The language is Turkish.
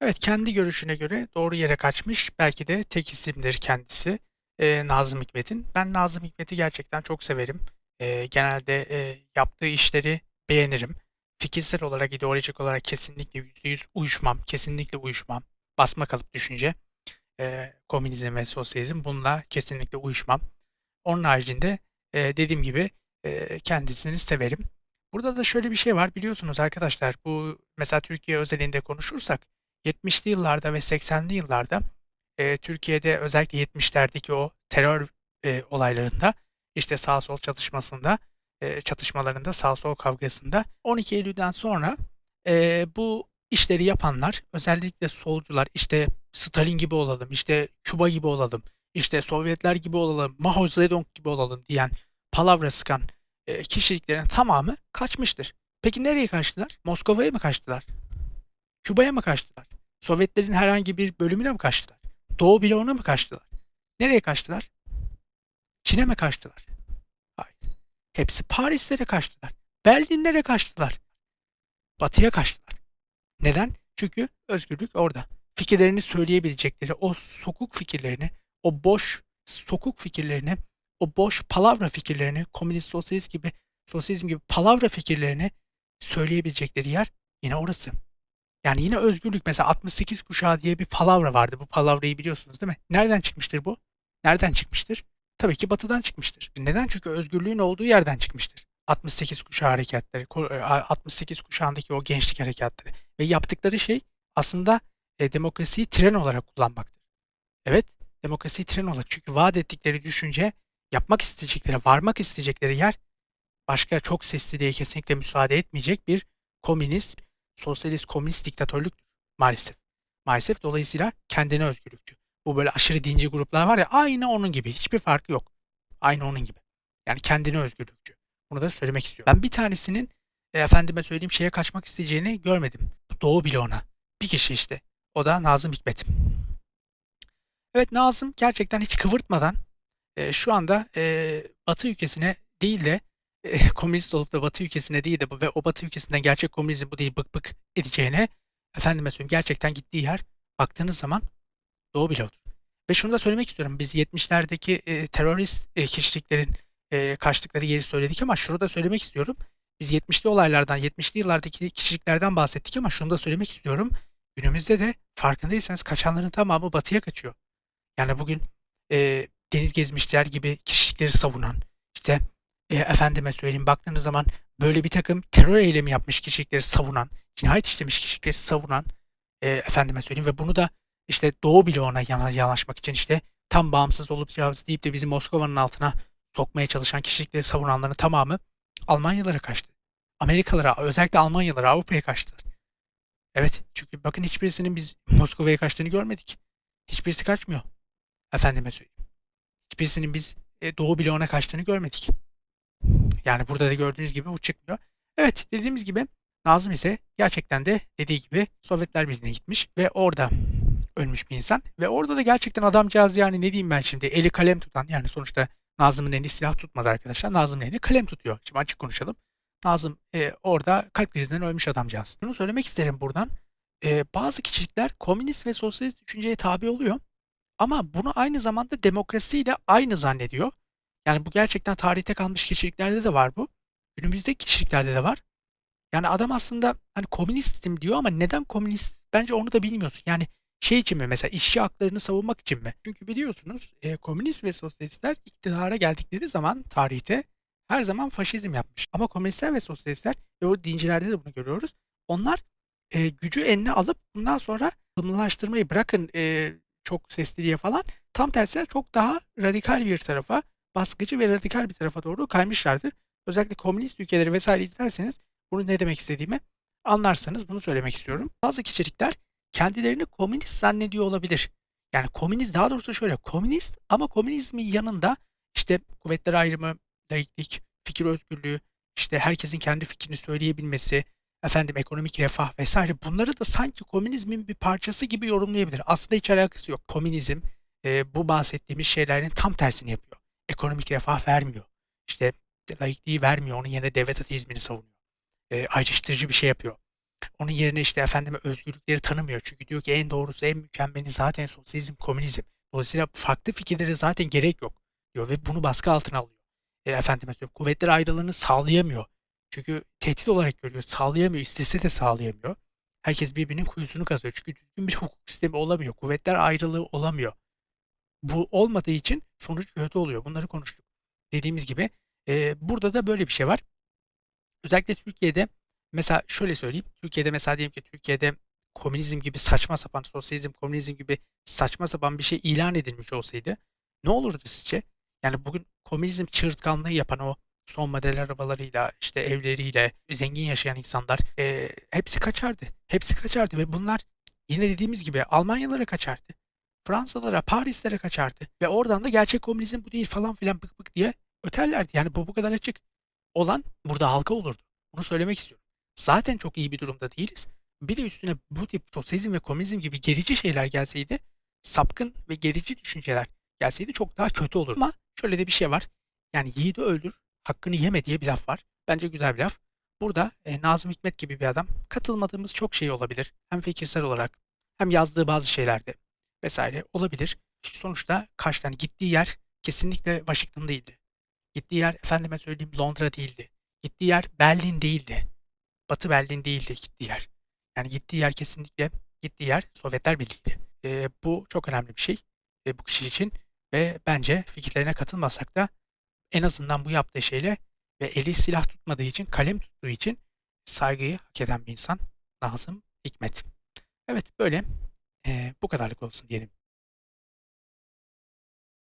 Evet, kendi görüşüne göre doğru yere kaçmış. Belki de tek isimdir kendisi. Eee, Nazım Hikmet'in. Ben Nazım Hikmet'i gerçekten çok severim. Eee, genelde eee, yaptığı işleri beğenirim. Fikirsel olarak, ideolojik olarak kesinlikle %100 uyuşmam. Kesinlikle uyuşmam. Basma kalıp düşünce. Eee, komünizm ve sosyalizm bununla kesinlikle uyuşmam. Onun haricinde eee, dediğim gibi eee, kendisini severim. Burada da şöyle bir şey var biliyorsunuz arkadaşlar. Bu mesela Türkiye özelinde konuşursak 70'li yıllarda ve 80'li yıllarda e, Türkiye'de özellikle 70'lerdeki o terör e, olaylarında işte sağ sol çatışmasında e, çatışmalarında sağ sol kavgasında 12 Eylül'den sonra e, bu işleri yapanlar özellikle solcular işte Stalin gibi olalım işte Küba gibi olalım işte Sovyetler gibi olalım Mao Zedong gibi olalım diyen palavra sıkan e, kişiliklerin tamamı kaçmıştır. Peki nereye kaçtılar? Moskova'ya mı kaçtılar? Küba'ya mı kaçtılar? Sovyetlerin herhangi bir bölümüne mi kaçtılar? Doğu bloğuna mı kaçtılar? Nereye kaçtılar? Çin'e mi kaçtılar? Hayır. Hepsi Parislere kaçtılar. Berlinlere kaçtılar. Batıya kaçtılar. Neden? Çünkü özgürlük orada. Fikirlerini söyleyebilecekleri o sokuk fikirlerini, o boş sokuk fikirlerini, o boş palavra fikirlerini, komünist sosyalist gibi, sosyalizm gibi palavra fikirlerini söyleyebilecekleri yer yine orası. Yani yine özgürlük mesela 68 kuşağı diye bir palavra vardı. Bu palavrayı biliyorsunuz değil mi? Nereden çıkmıştır bu? Nereden çıkmıştır? Tabii ki batıdan çıkmıştır. Neden? Çünkü özgürlüğün olduğu yerden çıkmıştır. 68 kuşağı hareketleri, 68 kuşağındaki o gençlik hareketleri ve yaptıkları şey aslında e, demokrasiyi tren olarak kullanmaktır. Evet, demokrasiyi tren olarak çünkü vaat ettikleri düşünce, yapmak isteyecekleri, varmak isteyecekleri yer başka çok sesli diye kesinlikle müsaade etmeyecek bir komünist, sosyalist, komünist diktatörlük maalesef. Maalesef dolayısıyla kendine özgürlükçü. Bu böyle aşırı dinci gruplar var ya aynı onun gibi. Hiçbir farkı yok. Aynı onun gibi. Yani kendine özgürlükçü. Bunu da söylemek istiyorum. Ben bir tanesinin e, efendime söyleyeyim şeye kaçmak isteyeceğini görmedim. Doğu bloğuna. Bir kişi işte. O da Nazım Hikmet. Evet Nazım gerçekten hiç kıvırtmadan e, şu anda e, Batı ülkesine değil de e, komünist olup da Batı ülkesine değil de ve o Batı ülkesinden gerçek komünizm bu değil bık bık edeceğine efendime söyleyeyim gerçekten gittiği yer baktığınız zaman Doğu bloğudur. Ve şunu da söylemek istiyorum. Biz 70'lerdeki e, terörist e, kişiliklerin e, kaçtıkları yeri söyledik ama şunu da söylemek istiyorum. Biz 70'li olaylardan, 70'li yıllardaki kişiliklerden bahsettik ama şunu da söylemek istiyorum. Günümüzde de farkındaysanız kaçanların tamamı batıya kaçıyor. Yani bugün e, deniz gezmişler gibi kişilikleri savunan, işte e, efendime söyleyeyim baktığınız zaman böyle bir takım terör eylemi yapmış kişilikleri savunan, cinayet işlemiş kişilikleri savunan, e, efendime söyleyeyim ve bunu da işte Doğu bloğuna yana, yanaşmak için işte tam bağımsız olacağız deyip de bizi Moskova'nın altına sokmaya çalışan kişilikleri savunanların tamamı Almanyalara kaçtı. Amerikalara, özellikle Almanyalara, Avrupa'ya kaçtılar. Evet, çünkü bakın hiçbirisinin biz Moskova'ya kaçtığını görmedik. Hiçbirisi kaçmıyor. Efendime söyleyeyim. Hiçbirisinin biz e, Doğu bloğuna kaçtığını görmedik. Yani burada da gördüğünüz gibi bu çıkmıyor. Evet, dediğimiz gibi Nazım ise gerçekten de dediği gibi Sovyetler Birliği'ne gitmiş ve orada ölmüş bir insan. Ve orada da gerçekten adamcağız yani ne diyeyim ben şimdi eli kalem tutan yani sonuçta Nazım'ın elini silah tutmadı arkadaşlar. Nazım'ın elini kalem tutuyor. Şimdi açık konuşalım. Nazım e, orada kalp krizinden ölmüş adamcağız. Şunu söylemek isterim buradan. E, bazı kişilikler komünist ve sosyalist düşünceye tabi oluyor. Ama bunu aynı zamanda demokrasiyle aynı zannediyor. Yani bu gerçekten tarihte kalmış kişiliklerde de var bu. Günümüzdeki kişiliklerde de var. Yani adam aslında hani komünistim diyor ama neden komünist bence onu da bilmiyorsun. Yani şey için mi mesela işçi haklarını savunmak için mi? Çünkü biliyorsunuz e, komünist ve sosyalistler iktidara geldikleri zaman tarihte her zaman faşizm yapmış. Ama komünistler ve sosyalistler ve o dincilerde de bunu görüyoruz. Onlar e, gücü eline alıp bundan sonra ılımlaştırmayı bırakın e, çok sesliliğe falan tam tersine çok daha radikal bir tarafa baskıcı ve radikal bir tarafa doğru kaymışlardır. Özellikle komünist ülkeleri vesaire izlerseniz bunu ne demek istediğimi anlarsanız bunu söylemek istiyorum. Bazı kişilikler kendilerini komünist zannediyor olabilir. Yani komünist daha doğrusu şöyle komünist ama komünizmin yanında işte kuvvetler ayrımı, laiklik, fikir özgürlüğü, işte herkesin kendi fikrini söyleyebilmesi, efendim ekonomik refah vesaire bunları da sanki komünizmin bir parçası gibi yorumlayabilir. Aslında hiç alakası yok. Komünizm e, bu bahsettiğimiz şeylerin tam tersini yapıyor. Ekonomik refah vermiyor. İşte laikliği vermiyor. Onun yerine devlet ateizmini savunuyor. E, ayrıştırıcı bir şey yapıyor. Onun yerine işte efendime özgürlükleri tanımıyor. Çünkü diyor ki en doğrusu en mükemmeli zaten sosyalizm, komünizm. Dolayısıyla farklı fikirlere zaten gerek yok diyor ve bunu baskı altına alıyor. E, efendime söyleyeyim kuvvetler ayrılığını sağlayamıyor. Çünkü tehdit olarak görüyor. Sağlayamıyor. istese de sağlayamıyor. Herkes birbirinin kuyusunu kazıyor. Çünkü düzgün bir hukuk sistemi olamıyor. Kuvvetler ayrılığı olamıyor. Bu olmadığı için sonuç kötü oluyor. Bunları konuştuk. Dediğimiz gibi e, burada da böyle bir şey var. Özellikle Türkiye'de mesela şöyle söyleyeyim. Türkiye'de mesela diyelim ki Türkiye'de komünizm gibi saçma sapan, sosyalizm, komünizm gibi saçma sapan bir şey ilan edilmiş olsaydı ne olurdu sizce? Yani bugün komünizm çığırtkanlığı yapan o son model arabalarıyla, işte evleriyle, zengin yaşayan insanlar e, hepsi kaçardı. Hepsi kaçardı ve bunlar yine dediğimiz gibi Almanyalara kaçardı. Fransa'lara, Parislere kaçardı. Ve oradan da gerçek komünizm bu değil falan filan bık bık diye öterlerdi. Yani bu bu kadar açık. Olan burada halka olurdu. Bunu söylemek istiyorum. Zaten çok iyi bir durumda değiliz. Bir de üstüne bu tip sosyalizm ve komünizm gibi gerici şeyler gelseydi, sapkın ve gerici düşünceler gelseydi çok daha kötü olurdu. Ama şöyle de bir şey var. Yani yiğidi öldür, hakkını yeme diye bir laf var. Bence güzel bir laf. Burada e, Nazım Hikmet gibi bir adam katılmadığımız çok şey olabilir. Hem fikirsel olarak hem yazdığı bazı şeylerde vesaire olabilir. Sonuçta karşı yani gittiği yer kesinlikle Washington değildi. Gittiği yer efendime söyleyeyim Londra değildi. Gittiği yer Berlin değildi. Batı Berlin değildi gittiği yer. Yani gittiği yer kesinlikle gittiği yer Sovyetler Birliği'ydi. E, bu çok önemli bir şey e, bu kişi için ve bence fikirlerine katılmasak da en azından bu yaptığı şeyle ve eli silah tutmadığı için, kalem tuttuğu için saygıyı hak eden bir insan Nazım Hikmet. Evet böyle e, bu kadarlık olsun diyelim.